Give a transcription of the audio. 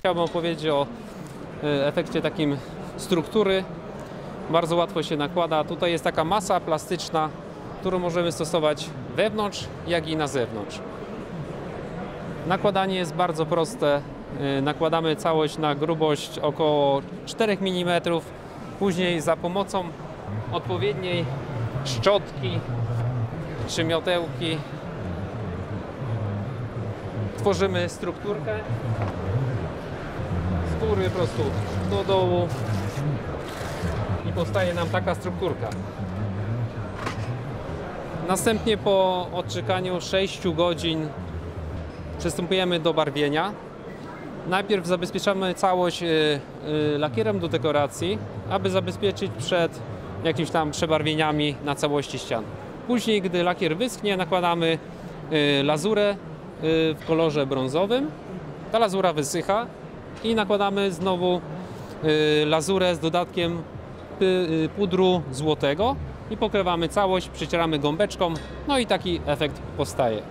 Chciałbym opowiedzieć o e, efekcie takim struktury. Bardzo łatwo się nakłada. Tutaj jest taka masa plastyczna, którą możemy stosować wewnątrz, jak i na zewnątrz. Nakładanie jest bardzo proste. E, Nakładamy całość na grubość około 4 mm. Później za pomocą odpowiedniej szczotki czy miotełki tworzymy strukturkę góry po prostu do dołu i powstaje nam taka strukturka. Następnie po odczekaniu 6 godzin przystępujemy do barwienia. Najpierw zabezpieczamy całość y, y, lakierem do dekoracji, aby zabezpieczyć przed jakimiś tam przebarwieniami na całości ścian. Później, gdy lakier wyschnie, nakładamy y, lazurę w kolorze brązowym. Ta lazura wysycha i nakładamy znowu y, lazurę z dodatkiem y, pudru złotego i pokrywamy całość, przycieramy gąbeczką, no i taki efekt powstaje.